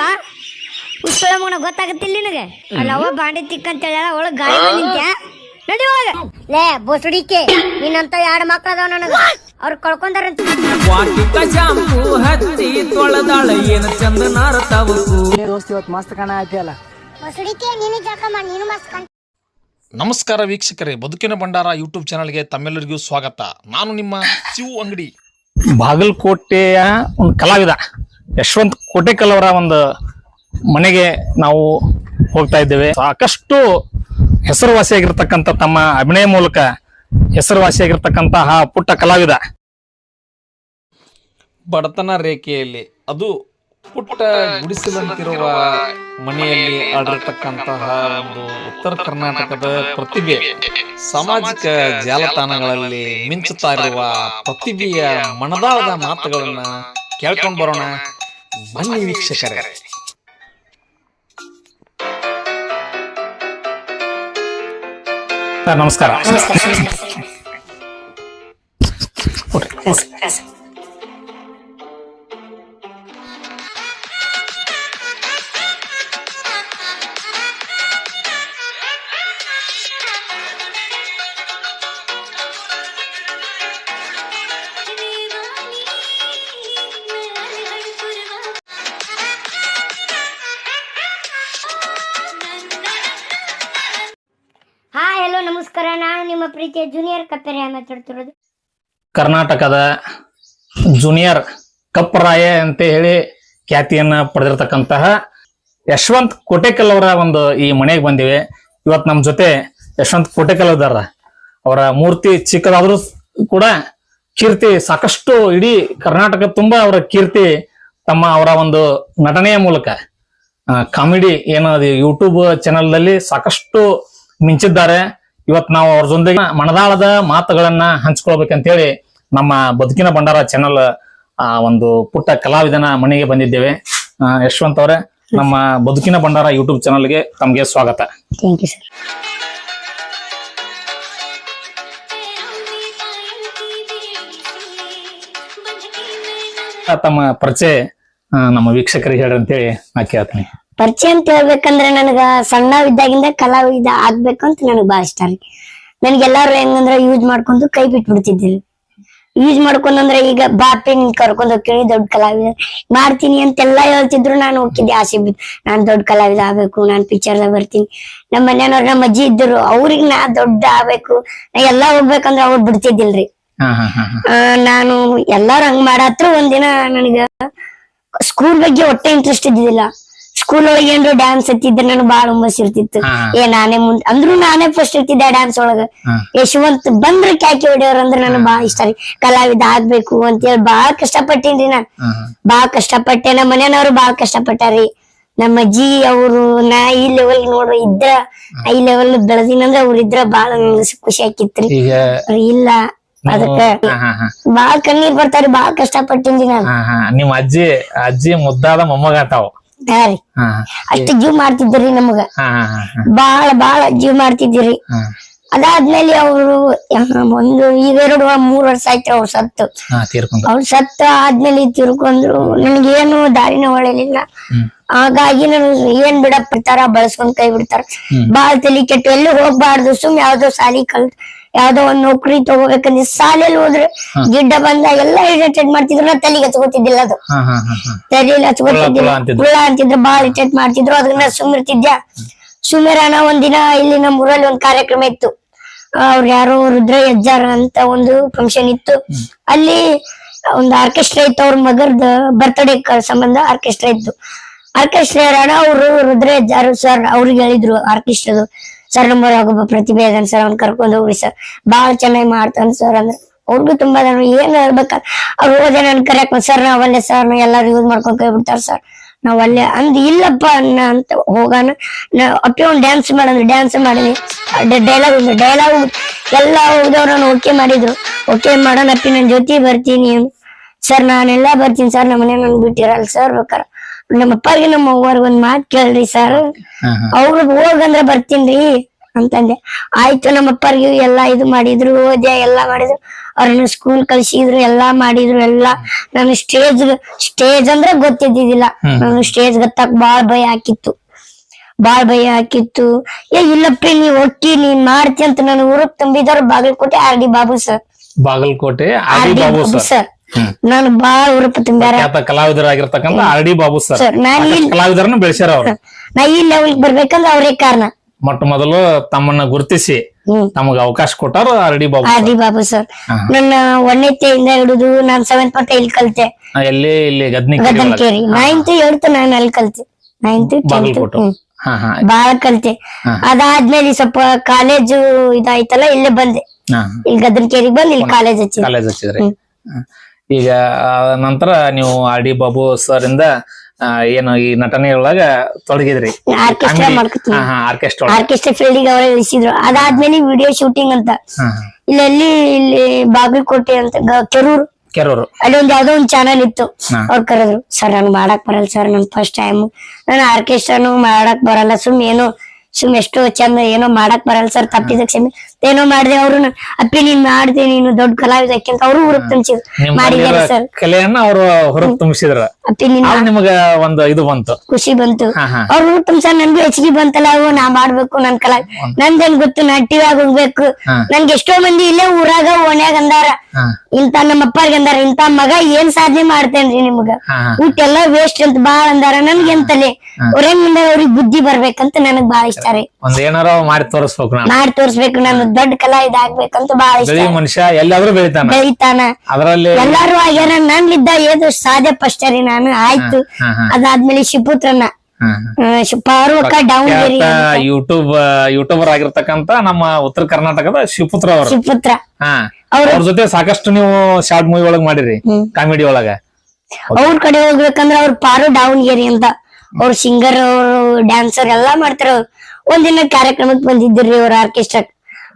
ಯಪ್ಪ ಉಸ್ಕೊಳ ಮಗನ ಗೊತ್ತಾಗತ್ತಿಲ್ಲ ನಿನಗೆ? ಅಲ್ಲ ಅವ ಬಾಂಡೆ ತಿಕ್ಕಂತ ಹೇಳ ಒಳಗ್ ಗಾಳಿ ನಿಂತ್ಯ? ನಡಿ ಒಳಗ. ಲೇ ಬೋಸಡಿಕೆ ನಿನ್ನಂತ ಎರಡು ಮಕ್ಳು ಅದಾವ ನನಗ. ಅವ್ರು ಕಳ್ಕೊಂಡಾರಂತ. ವಾಟಿಕ ಶಾಂಪು ಹಚ್ಚಿ ತೊಳೆದಾಳ ಏನ ಚಂದ ನಾರತಾವಕು ದೋಸ್ತ್ ಇವತ್ತು ಮಸ್ತ್ ಕಾಣ ಆಯ್ತಲ್ಲ? ಬೋಸಡಿಕೆ ನೀನು ಜಳಕ ಮಾಡಿ ನೀನು ಮಸ್ತ್ ಕಾಣ. ನಮಸ್ಕಾರ ವೀಕ್ಷಕರೇ ಬದುಕಿನ ಭಂಡಾರ ಯೂಟ್ಯೂಬ್ ಚಾನಲ್ಗೆ ತಮ್ಮೆಲ್ಲರಿಗೂ ಸ್ವಾಗತ. ನಾನು ನಿಮ್ಮ ಶಿವು ಅಂಗಡಿ. ಬಾಗಲಕೋಟೆಯ ಒಂದು ಕಲಾವಿದ. ಯಶವಂತ್ ಕೋಟೆಕಲ್ ಅವರ ಒಂದು ಮನೆಗೆ ನಾವು ಹೋಗ್ತಾ ಇದ್ದೇವೆ. ಸಾಕಷ್ಟು ಹೆಸರುವಾಸಿಯಾಗಿರ್ತಕ್ಕಂಥ ತಮ್ಮ ಅಭಿನಯ ಮೂಲಕ ಹೆಸರುವಾಸಿಯಾಗಿರ್ತಕ್ಕಂತಹ ಪುಟ್ಟ ಕಲಾವಿದ. ಬಡತನ ರೇಖೆಯಲ್ಲಿ ಅದು ಪುಟ್ಟ ಗುಡಿಸಿದಂತಿರುವ ಮನೆಯಲ್ಲಿ ಆಡಿರ್ತಕ್ಕಂತಹ ಒಂದು ಉತ್ತರ ಕರ್ನಾಟಕದ ಪ್ರತಿಭೆ. ಸಾಮಾಜಿಕ ಜಾಲತಾಣಗಳಲ್ಲಿ ಮಿಂಚುತ್ತಾ ಇರುವ ಪ್ರತಿಭೆಯ ಮನದಾಳದ ಮಾತುಗಳನ್ನ ಕೇಳ್ಕೊಂಡು ಬರೋಣ. ಬನ್ನಿ ವೀಕ್ಷಕರೇ ಸರ್ ನಮಸ್ಕಾರ ಮಾತಾಡ್ತಿರೋದು? ಕರ್ನಾಟಕದ ಜೂನಿಯರ್ ಕಪ್ಪರಾಯ ಅಂತ ಹೇಳಿ ಖ್ಯಾತಿಯನ್ನ ಪಡೆದಿರತಕ್ಕಂತಹ ಯಶವಂತ್ ಕೋಟೆಕಲ್ ಅವರ ಒಂದು ಈ ಮನೆಗೆ ಬಂದಿವೆ. ಇವತ್ತು ನಮ್ಮ ಜೊತೆ ಯಶವಂತ್ ಕೋಟೆಕಲ್ ಇದಾರ. ಅವರ ಮೂರ್ತಿ ಚಿಕ್ಕದಾದ್ರೂ ಕೂಡ ಕೀರ್ತಿ ಸಾಕಷ್ಟು ಇಡೀ ಕರ್ನಾಟಕ ತುಂಬಾ ಅವರ ಕೀರ್ತಿ ತಮ್ಮ ಅವರ ಒಂದು ನಟನೆಯ ಮೂಲಕ. ಕಾಮಿಡಿ ಏನೋ ಯೂಟ್ಯೂಬ್ ಚಾನಲ್ದಲ್ಲಿ ಸಾಕಷ್ಟು ಮಿಂಚಿದ್ದಾರೆ. ಇವತ್ತು ನಾವು ಅವ್ರ ಜೊತೆಗೆ ಮನದಾಳದ ಮಾತುಗಳನ್ನ ಹಂಚ್ಕೊಳ್ಬೇಕಂತೇಳಿ ನಮ್ಮ ಬದುಕಿನ ಭಂಡಾರ ಚಾನಲ್ ಆ ಒಂದು ಪುಟ್ಟ ಕಲಾವಿದನ ಮನೆಗೆ ಬಂದಿದ್ದೇವೆ. ಯಶವಂತ್ ಅವರೇ ನಮ್ಮ ಬದುಕಿನ ಭಂಡಾರ ಯೂಟ್ಯೂಬ್ ಚಾನಲ್ಗೆ ತಮಗೆ ಸ್ವಾಗತ. ಥ್ಯಾಂಕ್ ಯು ಸರ್ ತಮ್ಮ ಪರಿಚಯ ನಮ್ಮ ವೀಕ್ಷಕರಿಗೆ ಹೇಳಿ ಅಂತೇಳಿ ನಾ ಕೇಳ್ತೀನಿ. ಪರಿಚಯ ಅಂತ ಹೇಳ್ಬೇಕಂದ್ರೆ ನನಗ ಸಣ್ಣವಿದ್ದಾಗಿಂದ ಕಲಾವಿದ ಆಗ್ಬೇಕು ಅಂತ ನನಗ್ ಬಹಳ ಇಷ್ಟ ರೀ. ನನ್ಗೆಲ್ಲಾರು ಹೆಂಗಂದ್ರ ಯೂಸ್ ಮಾಡ್ಕೊಂಡು ಕೈ ಬಿಟ್ಬಿಡ್ತಿದ್ರಿ ಯೂಸ್ ಮಾಡ್ಕೊಂಡಂದ್ರೆ ಈಗ ಬಾಪಿ ನಿನ್ ಕರ್ಕೊಂಡ್ ಹೋಗ್ತೀನಿ ದೊಡ್ಡ ಕಲಾವಿದ ಮಾಡ್ತೀನಿ ಅಂತೆಲ್ಲಾ ಹೇಳ್ತಿದ್ರು ನಾನು ಹೋಗ್ತಿದ್ದೆ ಆಸೆ ಬಿದ್ದು ನಾನ್ ದೊಡ್ಡ ಕಲಾವಿದ ಆಗ್ಬೇಕು ನಾನ್ ಪಿಕ್ಚರ್ ಬರ್ತೀನಿ. ನಮ್ಮ ಮನೆಯವ್ರ ನಮ್ಮ ಅಜ್ಜಿ ಇದ್ರು ಅವ್ರಿಗೆ ನಾ ದೊಡ್ಡ ಆಗ್ಬೇಕು. ನಾ ಎಲ್ಲಾ ಹೋಗ್ಬೇಕಂದ್ರ ಅವ್ರು ಬಿಡ್ತಿದ್ದಿಲ್ರಿ. ನಾನು ಎಲ್ಲಾರು ಹಂಗ ಮಾಡತ್ರ ಒಂದಿನ ನನಗ ಸ್ಕೂಲ್ ಬಗ್ಗೆ ಒಟ್ಟೆ ಇಂಟ್ರೆಸ್ಟ್ ಇದ್ದಿದ್ದಿಲ್ಲ. ಸ್ಕೂಲ್ ಒಳಗೆ ಏನ್ರ ಡ್ಯಾನ್ಸ್ ಹತ್ತಿದ್ರೆ ನನಗೆ ಬಾಳ ಹುಮ್ಮಸ್ ಇರ್ತಿತ್ತು. ಏ ನಾನೇ ಮುಂದ್ ಅಂದ್ರು ನಾನೇ ಫಸ್ಟ್ ಇರ್ತಿದ್ದೆ ಡ್ಯಾನ್ಸ್ ಒಳಗ. ಯಶವಂತ್ ಬಂದ್ರೆ ಕ್ಯಾಕಿ ಹೊಡಿಯೋರ್ ಅಂದ್ರೆ ನನ್ ಬಾಳ ಇಷ್ಟ ರೀ. ಕಲಾವಿದ ಆಗ್ಬೇಕು ಅಂತೇಳಿ ಬಾಳ ಕಷ್ಟಪಟ್ಟೇನ್ರಿ ನಾನ್. ಬಾಳ ಕಷ್ಟಪಟ್ಟೆ. ನಮ್ಮ ಮನೆಯವ್ರು ಬಾಳ ಕಷ್ಟಪಟ್ಟಾರಿ ನಮ್ಮ ಅಜ್ಜಿ ಅವರು ನಾ ಈ ಲೆವೆಲ್ ನೋಡ್ರಿ ಇದ್ರ ಈ ಲೆವೆಲ್ ಬೆಳೆದಿನಂದ್ರ ಅವ್ರ ಇದ್ರ ಬಾಳ ಖುಷಿ ಆಕಿತ್ರಿ. ಇಲ್ಲ. ಅದಕ್ಕ ಬಾಳ ಕಣ್ಣೀರ್ ಬರ್ತಾರಿ ಬಾಳ ಕಷ್ಟ ಪಟ್ಟಿನ್ರಿ ನಾನು ನಿಮ್ಮ ಅಜ್ಜಿ ಅಜ್ಜಿ ಮುದ್ದಾದ ಮೊಮ್ಮಗ ಆತಾವ ಹಾ ಅಷ್ಟು ಜೀವ್ ಮಾಡ್ತಿದ್ರಿ ನಮಗ. ಬಹಳ ಬಹಳ ಬಾಳ ಬಾಳ ಜೀವ್ ಮಾಡ್ತಿದ್ರಿ ಅದಾದ್ಮೇಲೆ ಅವರು ಒಂದು ಈಗ ಎರಡು ಮೂರ್ ವರ್ಷ ಆಯ್ತು ಅವ್ರು ಸತ್ತು. ಅವ್ರು ಸತ್ತು ಆದ್ಮೇಲೆ ತಿರ್ಕೊಂಡ್ರು. ನನ್ಗೇನು ದಾರಿನ ಹೊಳೆಲಿಲ್ಲ. ಹಾಗಾಗಿ ನಾನು ಏನ್ ಬಿಡಪ್ಪ ಬಿಡ್ತಾರ ಬಳಸ್ಕೊಂಡ್ ಕೈ ಬಿಡ್ತಾರ. ಬಾಳ ತಲಿ ಕೆಟ್ಟು ಎಲ್ಲೂ ಹೋಗ್ಬಾರ್ದು. ಸುಮ್ ಯಾವ್ದೋ ಸಾಲಿ ಕಲ್ತ್ ಯಾವ್ದೋ ಒಂದ್ ನೌಕರಿ ತಗೋಬೇಕಂದ್ರೆ ಶಾಲೆಯಲ್ಲಿ ಹೋದ್ರೆ ಗಿಡ್ಡ ಬಂದ ಎಲ್ಲ ಇರಿಟೇಟ್ ಮಾಡ್ತಿದ್ರು. ನಾ ತಲೆಗೆ ಹಚ್ಕೋತಿದ್ದಿಲ್ಲ ಅದು. ತಲೆಯಲ್ಲಿ ಹಚ್ಕೋತಿದ್ದಿಲ್ಲ ಹುಳ ಅಂತಿದ್ರು. ಬಾಳ ಇರಿಟೇಟ್ ಮಾಡ್ತಿದ್ರು. ಅದನ್ನ ಸುಮ್ಮಿರ್ತಿದ್ಯ ಸುಮಿರಾನ ಒಂದಿನ ಇಲ್ಲಿ ನಮ್ಮ ಊರಲ್ಲಿ ಒಂದ್ ಕಾರ್ಯಕ್ರಮ ಇತ್ತು. ಅವ್ರ ಯಾರೋ ರುದ್ರ ಯಜ್ಜಾರ ಅಂತ ಒಂದು ಫಂಕ್ಷನ್ ಇತ್ತು. ಅಲ್ಲಿ ಒಂದು ಆರ್ಕೆಸ್ಟ್ರಾ ಇತ್ತು. ಅವ್ರ ಮಗರ್ದ ಬರ್ತ್ಡೇ ಸಂಬಂಧ ಆರ್ಕೆಸ್ಟ್ರಾ ಇತ್ತು. ಆರ್ಕೆಸ್ಟ್ರಾ ಅವರು ರುದ್ರ ಯಜ್ಜಾರು ಸರ್ ಅವ್ರಿಗೆ ಹೇಳಿದ್ರು ಆರ್ಕೆಸ್ಟ್ರಾದು ಸರ್ ನಮ್ಮ ಒಬ್ಬ ಪ್ರತಿಭೆ ಅದನ್ ಸರ್, ಅವ್ನ್ ಕರ್ಕೊಂಡು ಹೋಗ್ರಿ ಸರ್. ಬಾಳ ಚೆನ್ನಾಗಿ ಮಾಡ್ತಾನೆ ಸರ್ ಅಂದ್ರೆ ಅವ್ರಿಗೂ ತುಂಬಾ ನಾನು ಏನ್ ಹೇಳ್ಬೇಕ, ಅವ್ರು ಹೋದೆ ನನ್ ಸರ್ ನಾವಲ್ಲೇ ಸರ್ ನಾ ಎಲ್ಲಾರು ಯೂಸ್ ಮಾಡ್ಕೊಂಡು ಕೈ ಬಿಡ್ತಾರ ಸರ್ ಅಲ್ಲೇ ಅಂದ್ ಇಲ್ಲಪ್ಪ ಅನ್ನ ಅಂತ ಹೋಗಾನ. ಅಪ್ಪಿ ಒಂದ್ ಡ್ಯಾನ್ಸ್ ಮಾಡಂದ್ರೆ ಡ್ಯಾನ್ಸ್ ಮಾಡಿದ್ವಿ ಡೈಲಾಗ್ ಡೈಲಾಗ್ ಎಲ್ಲ ಹೋದವ್ರನ್ನ ಓಕೆ ಮಾಡಿದ್ರು. ಓಕೆ ಮಾಡೋಣ ಅಪ್ಪಿ ನನ್ ಜೊತೆ ಬರ್ತೀನಿ. ಸರ್, ನಾನೆಲ್ಲ ಬರ್ತೀನಿ ಸರ್ ನಮ್ಮ ಮನೆ ನನ್ ಬಿಟ್ಟಿರಲ್ಲ ಸರ್ ಬೇಕಾರ. ನಮ್ಮ ಅಪ್ಪಗೆ ನಮ್ಮ ಅವ್ವರ್ಗ ಒಂದ್ ಮಾತ್ ಕೇಳ್ರಿ ಸರ್ ಅವ್ರಗ್ ಹೋಗಂದ್ರ ಅವ್ರು ಹೋಗಂದ್ರ ಬರ್ತೀನ್ರಿ ಅಂತಂದೆ. ಆಯ್ತು ನಮ್ಮ ಅಪ್ಪರ್ಗೆ ಎಲ್ಲಾ ಇದು ಮಾಡಿದ್ರು ಓದ್ಯ ಎಲ್ಲಾ ಮಾಡಿದ್ರು. ಅವ್ರನ್ನ ಸ್ಕೂಲ್ ಕಳ್ಸಿದ್ರು ಎಲ್ಲಾ ಮಾಡಿದ್ರು ಎಲ್ಲಾ. ನಾನು ಸ್ಟೇಜ್ ಸ್ಟೇಜ್ ಅಂದ್ರೆ ಗೊತ್ತಿದ್ದಿದ್ದಿಲ್ಲ. ನಾನು ಸ್ಟೇಜ್ ಗತ್ತಾಕ್ ಬಾಳ್ ಭಯ ಹಾಕಿತ್ತು. ಬಾಳ್ ಭಯ ಹಾಕಿತ್ತು. ಏ ಇಲ್ಲಪ್ಪ ನೀ ಒಟ್ಟಿ ನೀನ್ ಮಾಡ್ತಿ ಅಂತ ನಾನು ಊರಕ್ ತುಂಬಿದವ್ರು Bagalkote R D Babu sir Bagalkote R D Babu sir ನಾನು ಬಾಳ ಉರುಪ ತುಂಬ್ಯಾರ ಕಲಾವಿದರಾಗಿರ್ತಕ್ಕಂಥ ಆರ್ ಡಿ ಬಾಬು ಸರ್. ಕಲಾವಿದರನ್ನ ಬೆಳೆಸ್ಯಾರ ಅವ್ರು. ನಾ ಈ ಲೆವೆಲ್ ಬರ್ಬೇಕಂದ್ರೆ ಅವರೇ ಕಾರಣ. ಮೊಟ್ಟ ಮೊದಲು ತಮ್ಮನ್ನ ಗುರುತಿಸಿ ನಮಗ ತಮಗ ಅವಕಾಶ ಕೊಟ್ಟಾರ R D Babu R D Babu sir. ನನ್ನ ಒಣ್ಣೆತ್ತೆಯಿಂದ ಹಿಡಿದು ನಾನ್ ಸೆವೆಂತ್ ಮಟ್ಟ ಇಲ್ಲಿ ಕಲ್ತೆ. ಎಲ್ಲಿ ಇಲ್ಲಿ ಗದ್ನಿ ಗದನಕೇರಿ. ನೈನ್ತ್ ಏಳ್ತ್ ನಾನು ಅಲ್ಲಿ ಕಲ್ತೆ. ನೈನ್ತ್ ಬಾಳ ಕಲ್ತೆ. ಅದಾದ್ಮೇಲೆ ಸ್ವಲ್ಪ ಕಾಲೇಜು ಇದಾಯ್ತಲ್ಲ ಇಲ್ಲೇ ಬಂದೆ. ಇಲ್ಲಿ ಗದ್ದನಕೇರಿಗೆ ಬಂದು ಇಲ್ಲಿ ಕಾಲೇಜ್ ಹಚ್ಚಿ ಕಾಲೇಜ್ ಹಚ್ಚಿದ್ರಿ. ಈಗ ನಂತರ ನೀವು ಆರ್ ಡಿ ಬಾಬು ಸರ್ ಇಂದ ಏನು ಈ ನಟನೆಯೊಳಗ ಒಳಗ ತೊಡಗಿದ್ರಿ ಆರ್ಕೆಸ್ಟ್ರಾ ಫೀಲ್ಡಿಗೆ ಅವರೇ ಇಳಿಸಿದ್ರು. ಅದಾದ್ಮೇಲೆ ವಿಡಿಯೋ ಶೂಟಿಂಗ್ ಅಂತ. ಇಲ್ಲಿ ಇಲ್ಲಿ ಬಾಗಲಕೋಟೆ ಅಂತ ಕೆರೂರು. ಕೆರೂರು. ಅಲ್ಲಿ ಒಂದ್ ಯಾವ್ದೋ ಒಂದ್ ಚಾನಲ್ ಇತ್ತು. ಅವ್ರು ಕರೆದ್ರು ಸರ್ ನನ್ ಮಾಡಕ್ ಬರಲ್ಲ ಸರ್ ನನ್ ಫಸ್ಟ್ ಟೈಮ್ ನಾನು ಆರ್ಕೆಸ್ಟ್ರಾನು ಮಾಡಕ್ ಬರಲ್ಲ. ಸುಮ್ ಏನೋ ಸುಮ್ ಎಷ್ಟೋ ಚಂದ ಏನೋ ಮಾಡಕ್ ಬರಲ್ಲ ಸರ್ ತಪ್ಪಿದ ಕ್ಷಮೆ ಏನೋ ಮಾಡಿದೆ ಅವ್ರು ಅಪ್ಪಿ ನೀನ್ ಮಾಡ್ದೆ ನೀನು ದೊಡ್ಡ ಕಲಾವಿದ ಅಂತ ಅವರು ಹುರುಪ್ ತುಂಬಿಸಿದ್ರು. ಮಾಡಿದ್ದಾರೆ ಸರ್ ಕಲೆಯನ್ನ ಅವರು ತುಂಬಿಸಿದ್ರ. ಅಪ್ಪಿ ನಿಮಗೆ ನಿಮಗ ಒಂದು ಇದು ಬಂತು. ಖುಷಿ ಬಂತು. ಅವ್ರು ಹುರುಪ್ ತುಂಬಿಸ ನನ್ಗೂ ಹೆಚ್ಚಿಗೆ ಬಂತಲ್ಲ ಅವು ನಾ ಮಾಡ್ಬೇಕು ನನ್ ಕಲಾ ನಂದೇನ್ ಗೊತ್ತು ನಾ ಟಿವಿಯಾಗ ಹೋಗ್ಬೇಕು. ನನ್ಗೆ ಎಷ್ಟೋ ಮಂದಿ ಇಲ್ಲೇ ಊರಾಗ ಓಣ್ಯಾಗ ಅಂದಾರ. ಇಂತ ನಮ್ಮ ಅಪ್ಪರ್ಗೆ ಅಂದಾರ ಇಂತ ಮಗ ಏನ್ ಸಾಧನೆ ಮಾಡ್ತೇನ್ರಿ ನಿಮ್ಗ? ಊಟ ಎಲ್ಲಾ ವೇಸ್ಟ್ ಅಂತ ಬಾಳ ಅಂದಾರ ನನ್ಗೆ ಎಂತಲೆ? ಅವ್ರಿಂದ ಅವ್ರಿಗೆ ಬುದ್ಧಿ ಬರ್ಬೇಕಂತ ನನಗ್ ಬಾಳ ಇಷ್ಟ. ಒಂದ್ ಏನಾರ ಮಾಡಿ ತೋರಿಸ್ಬೇಕು ನಾನು. ಮಾಡಿ ತೋರಿಸ್ಬೇಕು ನಾನು ದೊಡ್ಡ ಕಲಾ ಇದಾಗ್ಬೇಕಂತ ಬಾಳ ಇಷ್ಟ. ಬೆಳಿ ಮನುಷ್ಯ ಎಲ್ಲಾದ್ರೂ ಬೆಳಿತಾನ. ಬೆಳಿತಾನ. ಅದರಲ್ಲಿ ಎಲ್ಲಾರು ಆಗ್ಯಾರ ನನ್ನಿದ್ದ ಏದು ಸಾಧ್ಯ ಫಸ್ಟ್ ರೀ ನಾನು ಆಯ್ತು. ಹಾ ಹಾ. ಅದಾದ್ಮೇಲೆ ಶಿಪುತ್ರನ ಡೌನ್ ಪಾರ್ವಕ ಡೌನ್ಗಿರಿ ಯೂಟ್ಯೂಬ್ ಯೂಟ್ಯೂಬರ್ ಆಗಿರ್ತಕ್ಕಂತ ನಮ್ಮ ಉತ್ತರ ಕರ್ನಾಟಕದ ಶಿವಪುತ್ರ ಅವರು. ಶಿಪುತ್ರ ಹಾ. ಅವ್ರು- ಅವ್ರ ಜೊತೆ ಸಾಕಷ್ಟು ನೀವು ಶಾರ್ಟ್ ಮೂವಿ ಒಳಗ್ ಮಾಡಿರಿ ಕಾಮಿಡಿ ಒಳಗ. ಅವ್ರ ಕಡೆ ಹೋಗ್ಬೇಕಂದ್ರ ಅವ್ರ ಪಾರು ಡಾವಣಗೆರೆ ಅಂತ. ಅವ್ರ ಸಿಂಗರ್ ಅವರು ಡ್ಯಾನ್ಸರ್ ಎಲ್ಲಾ ಮಾಡ್ತಾರ ಅವ್ರು. ಒಂದಿನ ಕಾರ್ಯಕ್ರಮಕ್ಕೆ ಬಂದಿದ್ರಿ ಅವ್ರ ಆರ್ಕೆಸ್ಟ್ರಾ